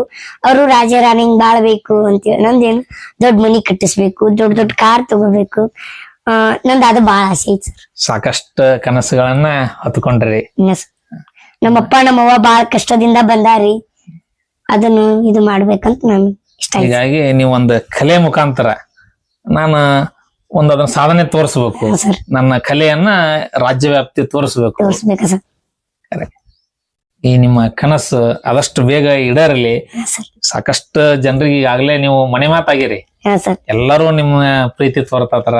ಅವರು ರಾಜ ಹಿಂಗ್ ಬಾಳ್ಬೇಕು ಅಂತೇಳಿ ನಂದೇನು ದೊಡ್ಡ ಮನಿ ಕಟ್ಟಿಸ್ಬೇಕು ದೊಡ್ಡ ದೊಡ್ಡ ಕಾರ್ ತಗೋಬೇಕು. ಆ ನಂದ್ ಅದು ಬಾಳ ಆಸೆ ಐತಿ ಸರ್. ಸಾಕಷ್ಟು ಕನಸುಗಳನ್ನ ಹೊತ್ಕೊಂಡ್ರಿ. ನಮ್ಮಪ್ಪ ನಮ್ಮವ್ವ ಬಾಳ ಕಷ್ಟದಿಂದ ಬಂದಾರಿ. ಅದನ್ನು ಇದು ಮಾಡ್ಬೇಕಂತ ನಾನು ಇಷ್ಟ ಐತಿ ಹೀಗಾಗಿ ನೀವೊಂದು ಒಂದು ಕಲೆ ಮುಖಾಂತರ ನಾನು ಒಂದು ಅದನ್ನ ಸಾಧನೆ ತೋರಿಸ್ಬೇಕು. ಸರ್. ನನ್ನ ಕಲೆಯನ್ನ ರಾಜ್ಯ ವ್ಯಾಪ್ತಿ ತೋರಿಸ್ಬೇಕು. ತೋರ್ಸ್ಬೇಕ ಸರ್? ಈ ನಿಮ್ಮ ಕನಸು ಆದಷ್ಟು ಬೇಗ ಈಡೇರಲಿ. ಸರ್. ಸಾಕಷ್ಟು ಜನರಿಗೆ ಈಗಾಗಲೇ ನೀವು ಮನೆ ಮಾತಾಗಿರಿ. ಹಾ ಸರ್. ಎಲ್ಲರೂ ನಿಮ್ಮ ಪ್ರೀತಿ ತೋರ್ತಾತಾರ.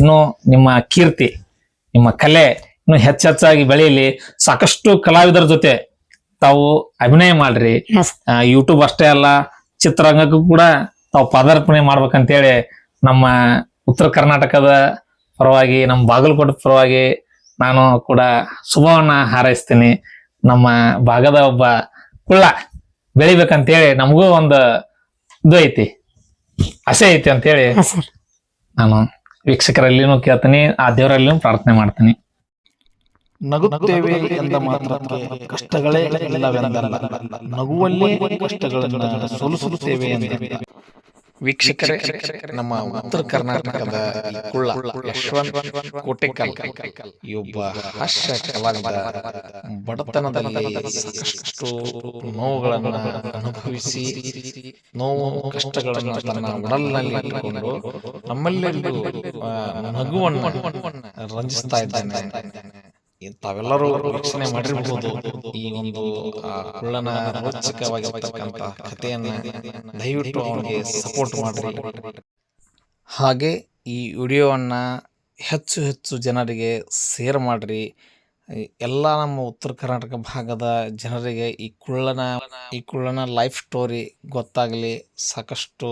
ಇನ್ನು ನಿಮ್ಮ ಕೀರ್ತಿ ನಿಮ್ಮ ಕಲೆ ಇನ್ನು ಹೆಚ್ಚೆಚ್ಚಾಗಿ ಬೆಳೆಯಲಿ. ಸಾಕಷ್ಟು ಕಲಾವಿದರ ಜೊತೆ ತಾವು ಅಭಿನಯ ಮಾಡ್ರಿ. ಹಾ ಸರ್. ಯೂಟ್ಯೂಬ್ ಅಷ್ಟೇ ಅಲ್ಲ ಚಿತ್ರರಂಗಕ್ಕೂ ಕೂಡ ತಾವು ಪದಾರ್ಪಣೆ ಮಾಡ್ಬೇಕಂತೇಳಿ ನಮ್ಮ ಉತ್ತರ ಕರ್ನಾಟಕದ ಪರವಾಗಿ ನಮ್ಮ ಬಾಗಲಕೋಟೆ ಪರವಾಗಿ ನಾನು ಕೂಡ ಶುಭವನ್ನ ಹಾರೈಸ್ತೀನಿ. ನಮ್ಮ ಭಾಗದ ಒಬ್ಬ ಕುಳ್ಳ ಬೆಳಿಬೇಕಂತೇಳಿ ನಮಗೂ ಒಂದು ಇದು ಐತಿ ಆಸೆ ಐತಿ ಅಂತೇಳಿ ನಾನು ವೀಕ್ಷಕರಲ್ಲಿನೂ ಕೇಳ್ತೀನಿ ಆ ದೇವರಲ್ಲಿನೂ ಪ್ರಾರ್ಥನೆ ಮಾಡ್ತೀನಿ. ನಗುತ್ತೇವೆ ಎಂದ ಮಾತ್ರಕ್ಕೆ ಕಷ್ಟಗಳೇ ಇಲ್ಲವೆಂದಲ್ಲ ನಗುವಲ್ಲೇ ಕಷ್ಟಗಳನ್ನು ಸೋಲಿಸುತ್ತೇವೆ ಎಂದ. ವೀಕ್ಷಕರೇ ನಮ್ಮ ಉತ್ತರ ಕರ್ನಾಟಕದ ಕುಳ್ಳ ಯಶವಂತ್ ಕೋಟೆಕಲ್. ಈ ಒಬ್ಬ ಹಾಸ್ಯ ಕಲಾವಿದ ಬಡತನದಲ್ಲಿ ಸಾಕಷ್ಟು ನೋವುಗಳನ್ನು ಅನುಭವಿಸಿ ನೋವು ಕಷ್ಟಗಳನ್ನು ತನ್ನ ಒಡಲಿನಲ್ಲಿ ಇಟ್ಟುಕೊಂಡು ನಮ್ಮಲ್ಲೆಲ್ಲೂ ನಗುವನ್ನು ರಂಜಿಸ್ತಾ ಇದ್ದಾನೆ. ಈ ತಾವೆಲ್ಲರೂ ವೀಕ್ಷಣೆ ಮಾಡಿರಬಹುದು ಈ ಒಂದು ಕುಳ್ಳನ ರೋಚಕವಾಗಿರ್ತಕ್ಕಂಥ ಕಥೆಯನ್ನ ದಯವಿಟ್ಟು ಅವನಿಗೆ ಸಪೋರ್ಟ್ ಮಾಡ್ರಿ. ಹಾಗೆ ಈ ವಿಡಿಯೋವನ್ನ ಹೆಚ್ಚು ಹೆಚ್ಚು ಜನರಿಗೆ ಶೇರ್ ಮಾಡ್ರಿ. ಎಲ್ಲ ನಮ್ಮ ಉತ್ತರ ಕರ್ನಾಟಕ ಭಾಗದ ಜನರಿಗೆ ಈ ಕುಳ್ಳನ ಈ ಕುಳ್ಳನ ಲೈಫ್ ಸ್ಟೋರಿ ಗೊತ್ತಾಗಲಿ ಸಾಕಷ್ಟು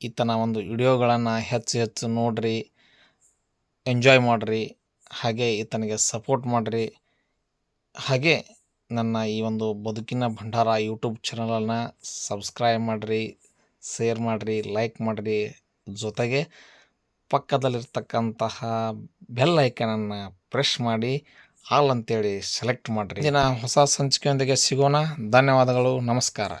ಈತನ ಒಂದು ವಿಡಿಯೋಗಳನ್ನು ಹೆಚ್ಚು ಹೆಚ್ಚು ನೋಡ್ರಿ ಎಂಜಾಯ್ ಮಾಡಿರಿ. ಹಾಗೆ ಈತನಿಗೆ ಸಪೋರ್ಟ್ ಮಾಡಿರಿ. ಹಾಗೆ ನನ್ನ ಈ ಒಂದು ಬದುಕಿನ ಭಂಡಾರ ಯೂಟ್ಯೂಬ್ ಚಾನಲನ್ನು ಸಬ್ಸ್ಕ್ರೈಬ್ ಮಾಡಿರಿ ಶೇರ್ ಮಾಡಿರಿ ಲೈಕ್ ಮಾಡಿರಿ. ಜೊತೆಗೆ ಪಕ್ಕದಲ್ಲಿರ್ತಕ್ಕಂತಹ ಬೆಲ್ ಐಕನನ್ನು ಪ್ರೆಶ್ ಮಾಡಿ ಆಲ್ ಅಂತೇಳಿ ಸೆಲೆಕ್ಟ್ ಮಾಡಿರಿ. ದಿನ ಹೊಸ ಸಂಚಿಕೆಯೊಂದಿಗೆ ಸಿಗೋಣ. ಧನ್ಯವಾದಗಳು. ನಮಸ್ಕಾರ.